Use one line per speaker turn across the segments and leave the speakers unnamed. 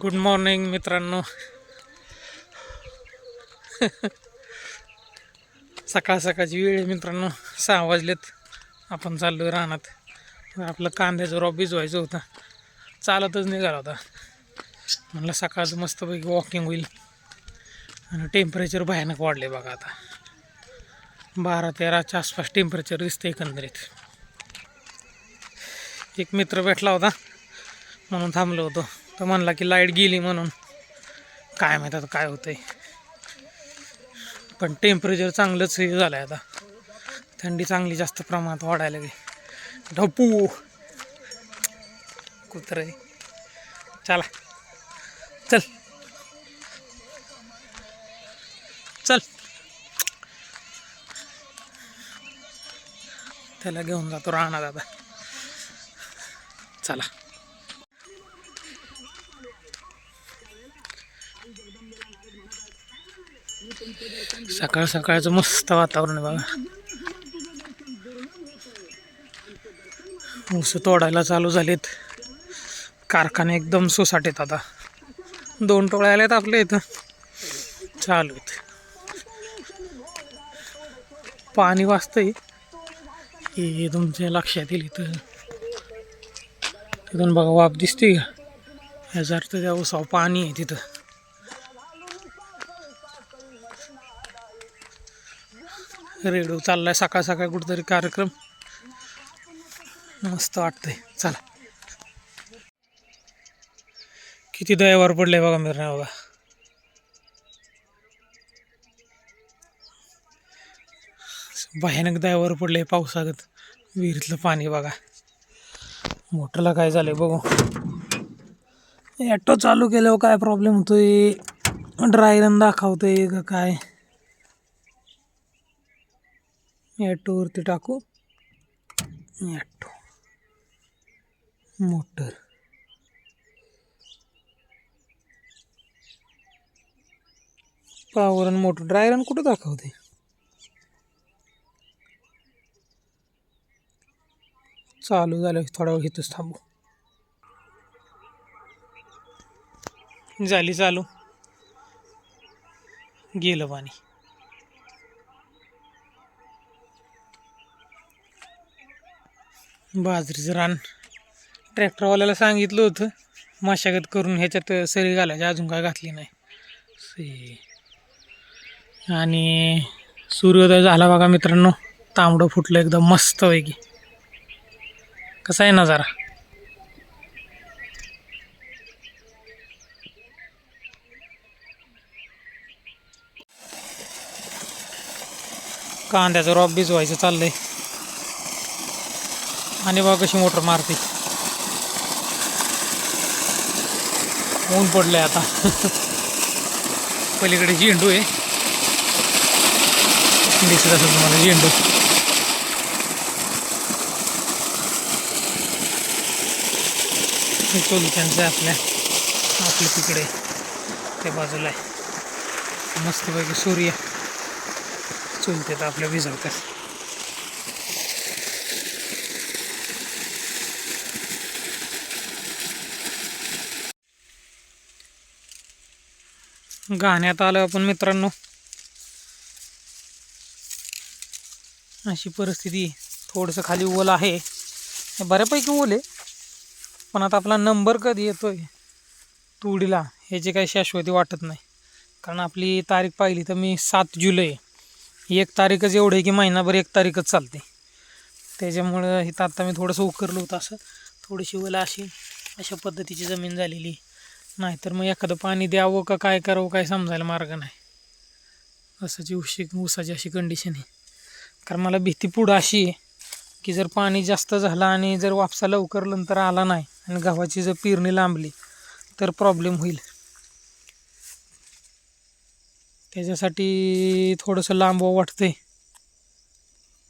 Good morning मित्रांनो. सकाळ सकाळची वेळ आहे मित्रांनो. सहा वाजलेत. आपण चाललो आहे रानात. आपलं कांद्याचं रॉब भिजवायचं होतं. चालतच निघाला होता. म्हणलं सकाळचं मस्तपैकी वॉकिंग होईल. आणि टेम्परेचर भयानक वाढले बघा आता. बारा तेराच्या आसपास टेम्परेचर दिसतं एकंदरीत. एक मित्र भेटला होता. म्हणून थांबलो होतो. तो म्हणला की लाइट गेली म्हणून. काय माहीत आता काय होतंय. पण टेम्परेचर चांगलंच हे झालं आहे आता. थंडी चांगली जास्त प्रमाणात वाढायला लागली. ढपू. कुत्र. चला. चल. चल. त्याला घेऊन जातो राहणार आता. चला. सकाळ सकाळचं मस्त वातावरण आहे बघा. ऊस तोडायला चालू झालेत. कारखाने एकदम सुसाटेत आता. दोन टोळ्या आल्यात आपल्या इथं. चालू आहेत. पाणी वाचतंय. हे तुमच्या लक्षात येईल इथं. तिथून बघा वाफ दिसते का? ह्याचा अर्थ त्या उसाव पाणी आहे तिथं. रेडिओ चाललाय सकाळ सकाळ कुठेतरी कार्यक्रम. मस्त वाटतंय. चला. किती दयावर पडले बघा मिरणा बघा. भयानक दयावर पडले पावसागत. विहिरीतलं पाणी बघा. मोटरला काय झालंय बघू. ॲटो चालू केल्यावर काय प्रॉब्लेम होतोय? ड्रायरन दाखवतोय का काय? ॲटोवरती टाकू. Auto motor. पावर आणि मोटर ड्रायर आणि कुठं दाखवते? चालू झालं थोडा वेळ इथंच थांबू. झाली चालू. गेलं पाणी. बाजरीचं रान. ट्रॅक्टरवाल्याला सांगितलं होतं मशागत करून ह्याच्यात सरी घालायची अजून काय घातली नाही. से. आणि सूर्योदय झाला बघा मित्रांनो तांबडं फुटलं एकदम मस्त पैकी कसा आहे नजारा? कांद्याचं रॉप भिजवायचं चाललंय. आणि बघा कशी मोटर मारते. ऊन पडलंय आता. पलीकडे झेंडू आहे. दिसत असेल तुम्हाला झेंडू. हे चोलक्यांचं आहे आपल्या. आपल्या तिकडे. त्या बाजूला आहे. मस्तपैकी सूर्य. चुलते आपल्या भिजवतात गाण्यात आलं आपण मित्रांनो. अशी परिस्थिती थोडंसं खाली ओल आहे. बऱ्यापैकी ओल आहे. पण आता आपला नंबर कधी येतोय? तुडीला ह्याची काही शाश्वती वाटत नाही. कारण आपली तारीख पाहिली तर मी सात जुलै. एक तारीखच एवढं आहे की महिनाभर एक तारीखच चालते. त्याच्यामुळं हे आता मी थोडंसं उकरलं होतं असं. थोडीशी ओला अशी अशा पद्धतीची जमीन झालेली. नाहीतर मग एखादं पाणी द्यावं का काय करावं काय समजायला मार्ग नाही. असाची उशी ऊसाची अशी कंडिशन आहे. कारण मला भीती पुढं अशी आहे की जर पाणी जास्त झालं आणि जर वापसा लवकर नंतर आला नाही आणि गव्हाची जर पेरणी लांबली तर प्रॉब्लेम होईल. त्याच्यासाठी थोडंसं लांबव वाटतंय.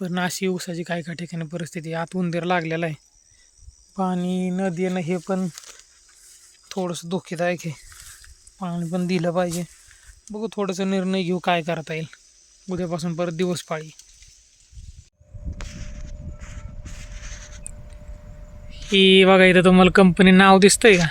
पण अशी ऊसाची काही काही ठिकाणी परिस्थिती आत उंदीर लागलेला आहे. पाणी न देणं हे पण थोडंसं धोकेदायक आहे पाणी पण दिलं पाहिजे. बघू थोडंसं निर्णय घेऊ काय करता येईल. उद्यापासून परत दिवस पाळी. ही बघा इथं तुम्हाला कंपनी नाव दिसतंय का?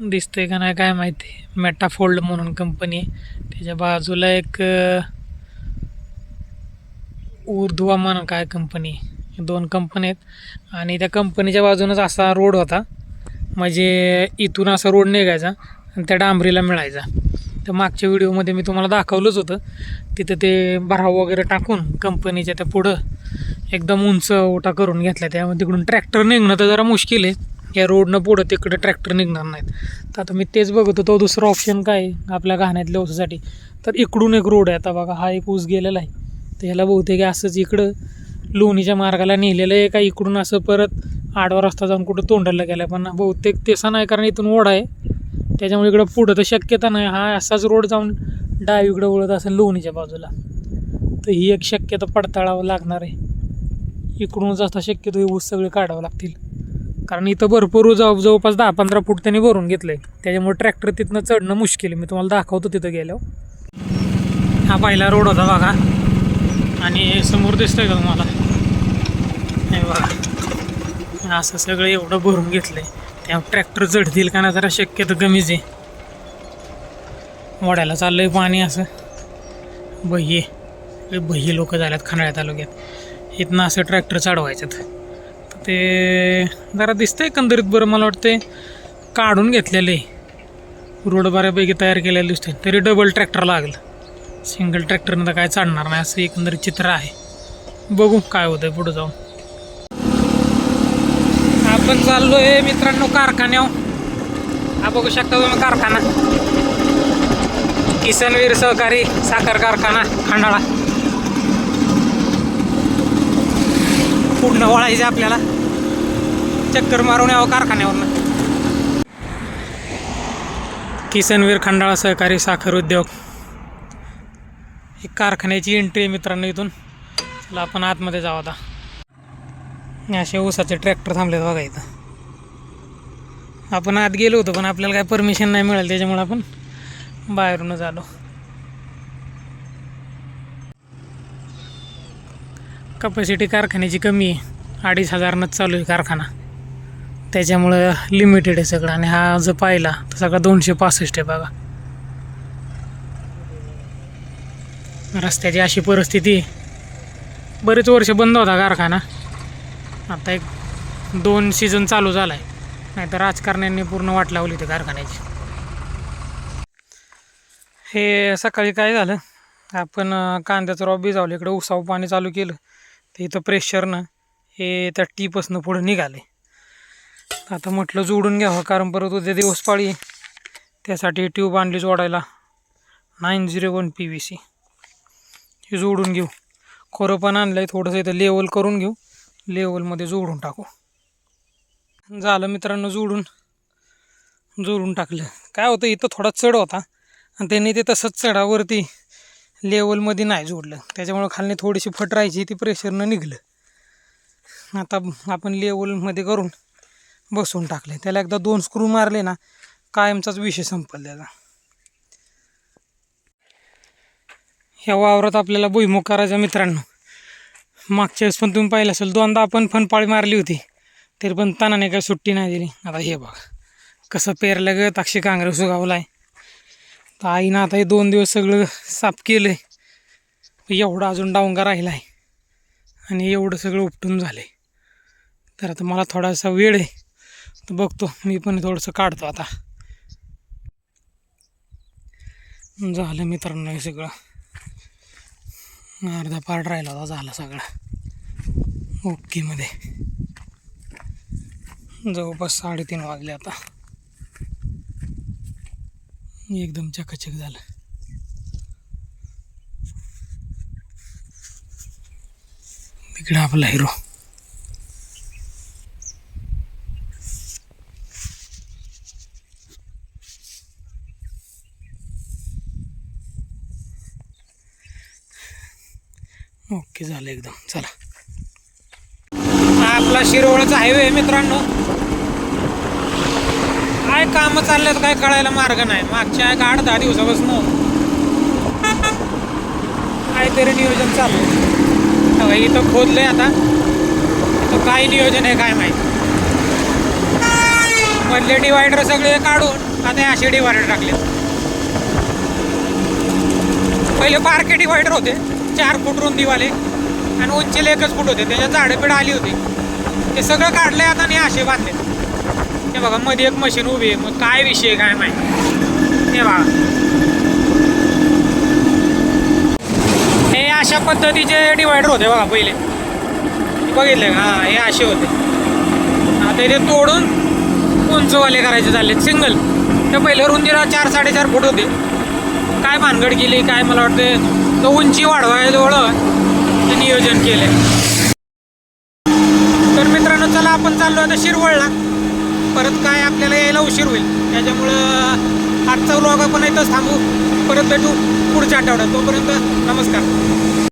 दिसतंय का नाही काय माहिती. मेटाफोल्ड म्हणून कंपनी आहे. त्याच्या बाजूला एक अ, म्हणून काय कंपनी दोन कंपनी आहेत. आणि त्या कंपनीच्या बाजूनच असा रोड होता. म्हणजे इथून असा रोड निघायचा आणि त्या डांबरीला मिळायचा. तर मागच्या व्हिडिओमध्ये मी तुम्हाला दाखवलंच होतं. तिथं ते भराव वगैरे टाकून कंपनीच्या त्या पुढं एकदम उंच ओटा करून घेतला त्यामुळे तिकडून ट्रॅक्टर निघणं तर जरा मुश्किल आहे. या रोडनं पुढं तिकडं ट्रॅक्टर निघणार नाहीत. तर आता मी तेच बघत होतो दुसरा ऑप्शन काय आहे आपल्या घाण्यातल्या ऊसासाठी? तर इकडून एक रोड आहे. आता बघा हा एक ऊस गेलेला आहे. तर ह्याला बहुतेक असंच इकडं लोणीच्या मार्गाला नेलेलं आहे का इकडून असं परत आडवा रस्ता जाऊन कुठं तोंडाला गेला पण बहुतेक तेसा नाही कारण इथून ओढा आहे. त्याच्यामुळे इकडं पुढं तर शक्यता नाही. हा असाच रोड जाऊन डावीकडं वळत असेल लोणीच्या बाजूला. तर ही एक शक्यता पडताळावं लागणार आहे. इकडूनच असता शक्यतो हे ऊस सगळे काढावं लागतील. कारण इथं भरपूर जाऊ जवळपास दहा पंधरा फूट त्यांनी भरून घेतलं आहे त्याच्यामुळे ट्रॅक्टर तिथनं चढणं मुश्किल आहे. मी तुम्हाला दाखवतो तिथं गेल्यावर. हा पहिला रोड होता बघा. आणि समोर दिसतंय का तुम्हाला? हे बघा. असं सगळं एवढं भरून घेतलं आहे त्या ट्रॅक्टर चढतील का ना जरा शक्यतो कमीच आहे. वड्याला आहे पाणी असं. बहिये लय लोक झाल्यात खंडाळ्या तालुक्यात. इथनं असं ट्रॅक्टर चढवायच्यात तर. ते जरा दिसतंय एकंदरीत बरं मला वाटतं काढून घेतलेलं आहे रोड बऱ्यापैकी तयार केलेलं दिसतंय. तरी डबल ट्रॅक्टर लागलं. सिंगल ट्रॅक्टरनं तर काय चालणार नाही असं एकंदरीत चित्र आहे. बघू काय होतंय पुढं जाऊन. आपण चाललोय मित्रांनो कारखान्यावर. हा बघू शकता तुम्ही कारखाना. किसनवीर सहकारी साखर कारखाना खंडाळा. पुढनं वळायचं आपल्याला. चक्कर मारून यावं कारखान्यावरनं. किसनवीर खंडाळा सहकारी साखर उद्योग. ही कारखान्याची एंट्री आहे मित्रांनो इथून. चला आपण आतमध्ये जाऊ आता. असे ऊसाचे ट्रॅक्टर थांबलेत बघा इथं. आपण आत गेलो होतो पण आपल्याला काय परमिशन नाही मिळालं त्याच्यामुळे आपण बाहेरूनच आलो. कपॅसिटी कारखान्याची कमी आहे. अडीच हजारनंच चालू आहे कारखाना. त्याच्यामुळं लिमिटेड आहे सगळं. आणि हा जर पाहिला तर सगळा दोनशे पासष्ट आहे बघा. रस्त्याची अशी परिस्थिती बरेच वर्ष बंद होता कारखाना. आता एक दोन सीझन चालू झाला आहे नाही तर राजकारण्यांनी पूर्ण वाट लावली होती कारखान्याची. हे सकाळी काय झालं? आपण कांद्याचं रॉब भिजावलं. इकडं उसाव पाणी चालू केलं. तर इथं प्रेशरनं हे त्या टीपासनं पुढं निघाले. आता म्हटलं जोडून घ्यावं कारण परत उद्या दिवस पाळी. त्यासाठी ट्यूब आणली जोडायला. Nine zero one P V C हे जोडून घेऊ. खोरं पण आणलं आहे थोडंसं इथं लेवल करून घेऊ. लेवलमध्ये जोडून टाकू. झालं मित्रांनो जोडून. जोडून टाकलं. काय होतं इथं थोडा चढ होता. आणि त्यांनी ते तसंच चढावरती लेवलमध्ये नाही जोडलं. त्याच्यामुळं खालनी थोडीशी फट राहायची ती प्रेशरनं निघलं. आता आपण लेवलमध्ये करून बसवून टाकले त्याला एकदा दोन स्क्रू मारले ना कायमचाच विषय संपल त्याचा. ह्या वावरात आपल्याला भुईमुग करायचा मित्रांनो. मागच्या वेळेस पण तुम्ही पाहिलं असेल दोनदा आपण फनपाळी मारली होती. तरी पण तानाने काय सुट्टी नाही दिली. आता हे बघा कसं पेरलं ग ताक्षी कांग्रेस सुगावला आहे तर आईनं आता हे दोन दिवस सगळं साफ केलं आहे एवढा अजून डावंगा राहिला आहे आणि एवढं सगळं उपटून झालं आहे तर आता मला थोडासा वेळ आहे. तर बघतो मी पण थोडंसं काढतो आता. झालं मित्रांनो हे सगळं. अर्धा पार्ट राहिला होता झाला सगळा. ओकेमध्ये जवळपास साडेतीन वाजले आता. एकदम चकाचक झालं. तिकडे आपला हिरो ओके झालं एकदम चला. हा आपला शिरोळचा हायवे मित्रांनो. काय कामं चालल्यात काय कळायला मार्ग नाही. मागच्या एक आठ दहा दिवसापासून काहीतरी नियोजन चालू आहे. इथं खोदलंय आता. इथं काय नियोजन आहे काय माहिती. मधले डिवायडर सगळे काढून आता असे डिवायडर टाकले पहिले बारके डिवायडर होते. चार फूट रुंदीवाले आणि उंचीला एकच फूट होते. त्याच्यात झाडं आली होती. ते सगळं काढलंय आता आणि हे असे बांधले. हे बघा मध्ये एक मशीन उभी आहे. मग काय विषय काय माहिती? हे बघा. हे अशा पद्धतीचे डिवायडर होते बघा पहिले. बघितले का? हां हे असे होते. आता ते तोडून उंचवाले करायचे झाले सिंगल तर पहिले रुंदीला चार साडेचार फूट होते. काय भानगड केली काय मला वाटतं तो उंची वाढवायला ओळख ते नियोजन केले तर मित्रांनो चला आपण चाललो आता शिरवळला. परत काय आपल्याला यायला उशीर होईल. त्याच्यामुळं आजचा व्लॉग आपण इथंच थांबू. परत भेटू पुढच्या आठवड्यात. तोपर्यंत नमस्कार.